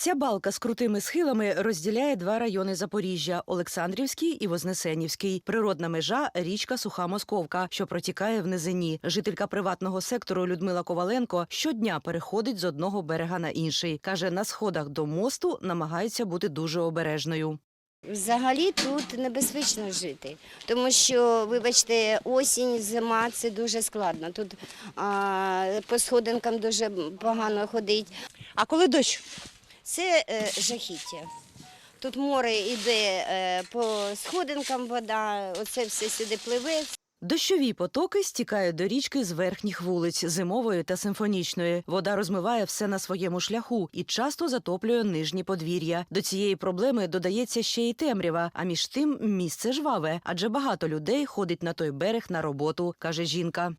Ця балка з крутими схилами розділяє два райони Запоріжжя Олександрівський і Вознесенівський. Природна межа річка Суха Московка, що протікає в низині. Жителька приватного сектору Людмила Коваленко щодня переходить з одного берега на інший. каже, на сходах до мосту намагається бути дуже обережною. Взагалі тут небезпечно жити, тому що, вибачте, осінь, зима це дуже складно. Тут а, по сходинкам дуже погано ходить. А коли дощ? Це е, жахіття. Тут море йде е, по сходинкам вода, оце все сюди пливе. Дощові потоки стікають до річки з верхніх вулиць зимової та симфонічної. Вода розмиває все на своєму шляху і часто затоплює нижні подвір'я. До цієї проблеми додається ще й темрява. А між тим місце жваве, адже багато людей ходить на той берег на роботу, каже жінка.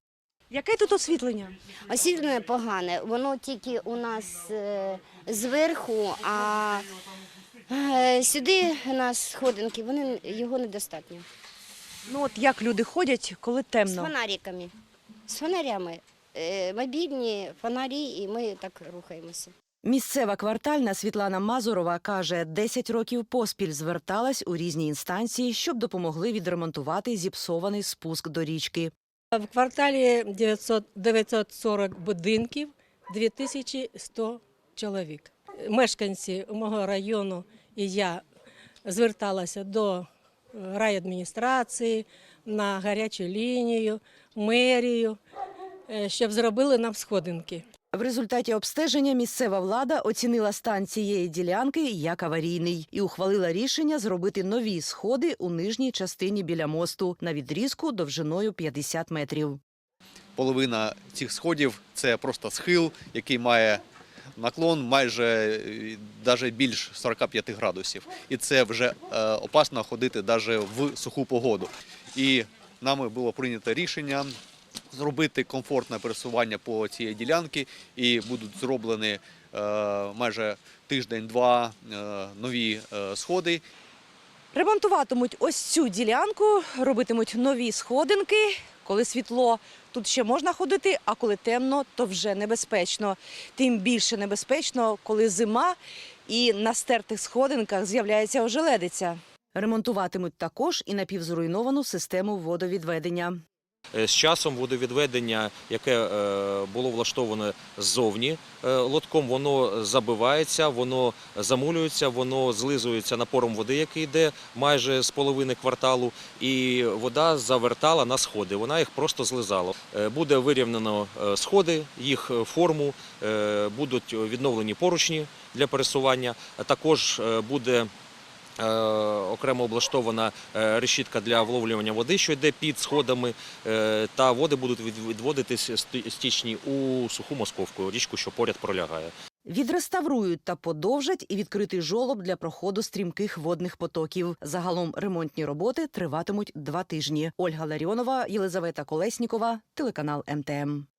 Яке тут освітлення? Освітлення погане, воно тільки у нас е, зверху, а е, сюди у нас сходинки, вони його недостатньо. Ну от як люди ходять, коли З темно. фонариками, з фонарями. Е, Мобільні фонарі, і ми так рухаємося. Місцева квартальна Світлана Мазурова каже, 10 років поспіль зверталась у різні інстанції, щоб допомогли відремонтувати зіпсований спуск до річки. В кварталі 900, 940 будинків, 2100 чоловік. Мешканці мого району і я зверталася до е, райадміністрації на гарячу лінію, мерію, е, щоб зробили нам сходинки. В результаті обстеження місцева влада оцінила стан цієї ділянки як аварійний і ухвалила рішення зробити нові сходи у нижній частині біля мосту на відрізку довжиною 50 метрів. половина цих сходів це просто схил, який має наклон майже навіть більш 45 градусів. І це вже е, опасно ходити навіть в суху погоду. І нами було прийнято рішення зробити комфортне пересування по цій ділянці, і будуть зроблені е, майже тиждень-два е, нові е, сходи, Ремонтуватимуть ось цю ділянку, робитимуть нові сходинки. Коли світло, тут ще можна ходити, а коли темно, то вже небезпечно. Тим більше небезпечно, коли зима і на стертих сходинках з'являється ожеледиця. Ремонтуватимуть також і напівзруйновану систему водовідведення. Е, З часом водовідведення, яке е, було влаштоване ззовні е, лотком, воно забивається, воно замулюється, воно злизується напором води, який йде майже з половини кварталу, і вода завертала на сходи. Вона їх просто злизала. Буде вирівнено сходи, їх форму, будуть відновлені поручні для пересування. Також буде окремо облаштована е, решітка для вловлювання води, що йде під сходами, е, та води будуть відводитись стічні у суху московку, річку, що поряд пролягає. Відреставрують та подовжать і відкритий жолоб для проходу стрімких водних потоків. Загалом ремонтні роботи триватимуть два тижні. Ольга Ларіонова, Єлизавета Колеснікова, телеканал МТМ.